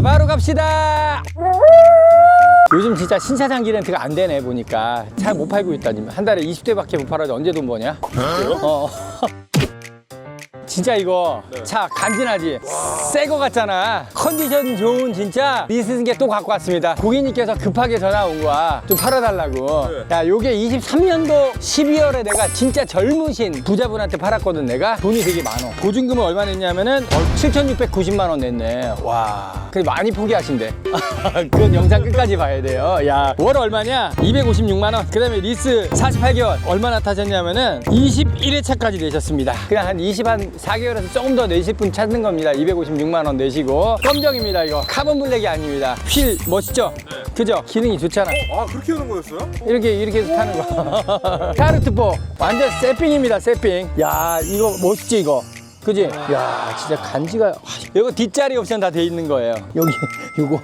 자, 바로 갑시다. 요즘 진짜 신차장 기렌트가 안 되네 보니까. 잘 못 팔고 있다니 한 달에 20대밖에 못 팔아도 언제 돈 버냐? 어. 진짜 이거 차 간지나지? 새 거 같잖아. 컨디션 좋은 진짜 리스승계 또 갖고 왔습니다. 고객님께서 급하게 전화 온 거야. 좀 팔아달라고. 야 요게 23년도 12월에 내가 진짜 젊으신 부자분한테 팔았거든 내가? 돈이 되게 많어. 보증금은 얼마 냈냐면은 7,690만 원 냈네. 와 근데 많이 포기하신대. 그건 영상 끝까지 봐야 돼요. 야 월 얼마냐? 256만 원 그 다음에 리스 48개월. 얼마나 타셨냐면은 21회 차까지 내셨습니다. 그냥 한 20, 한 4개월에서 조금 더 내실 분 찾는 겁니다. 256만 원 내시고. 검정입니다 이거. 카본 블랙이 아닙니다. 휠 멋있죠? 그죠? 기능이 좋잖아. 아 그렇게 하는 거였어요? 이렇게 이렇게 해서 타는 거. 카르트포. 완전 세핑입니다 세핑. 야 이거 멋있지 이거 그지? 야 진짜 간지가 와, 이거 뒷자리 옵션 다 돼 있는 거예요 여기 요거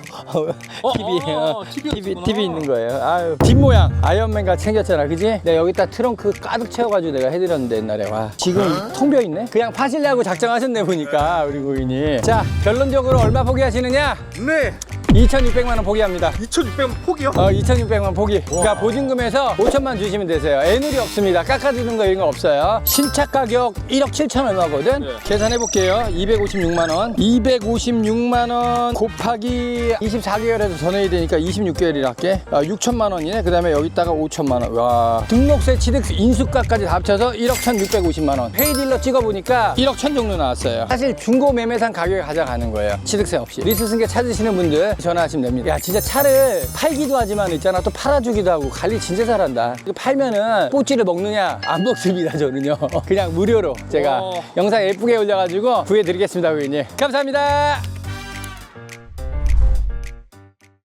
TV 어, 어, TV TV 였구나. TV 있는 거예요 아유 뒷 모양 아이언맨 같이 생겼잖아 그지? 내가 여기다 트렁크 가득 채워가지고 내가 해드렸는데 옛날에 와 지금 텅 비어 있네 그냥 파실래하고 작정하셨네 보니까 우리 고객님 자 결론적으로 얼마 포기하시느냐? 네 2,600만 원 포기합니다 2,600원 포기요? 어, 2,600만 포기. 그러니까 보증금에서 5천만 주시면 되세요. 애누리 없습니다. 깎아주는 거 이런 거 없어요. 신차 가격 1억 7천 얼마거든? 네. 계산해 볼게요. 256만 원. 256만 원 곱하기 24개월에서 더 내야 되니까 26개월이라 할게. 아, 6천만 원이네. 그다음에 여기다가 5천만 원. 와. 등록세, 취득, 인수가까지 다 합쳐서 1억 1,650만 원. 페이딜러 찍어 보니까 1억 1천 정도 나왔어요. 사실 중고 매매상 가격에 가져가는 거예요. 취득세 없이. 리스 승계 찾으시는 분들 전화하시면 됩니다. 야, 진짜 차를 팔기도 하지만 있잖아. 또 팔아주기도 하고 관리 진짜 잘한다. 이거 팔면은 뽀찌를 먹느냐? 안 먹습니다, 저는요. 그냥 무료로 제가 어. 영상 예쁘게 올려가지고 구해드리겠습니다, 고객님. 감사합니다.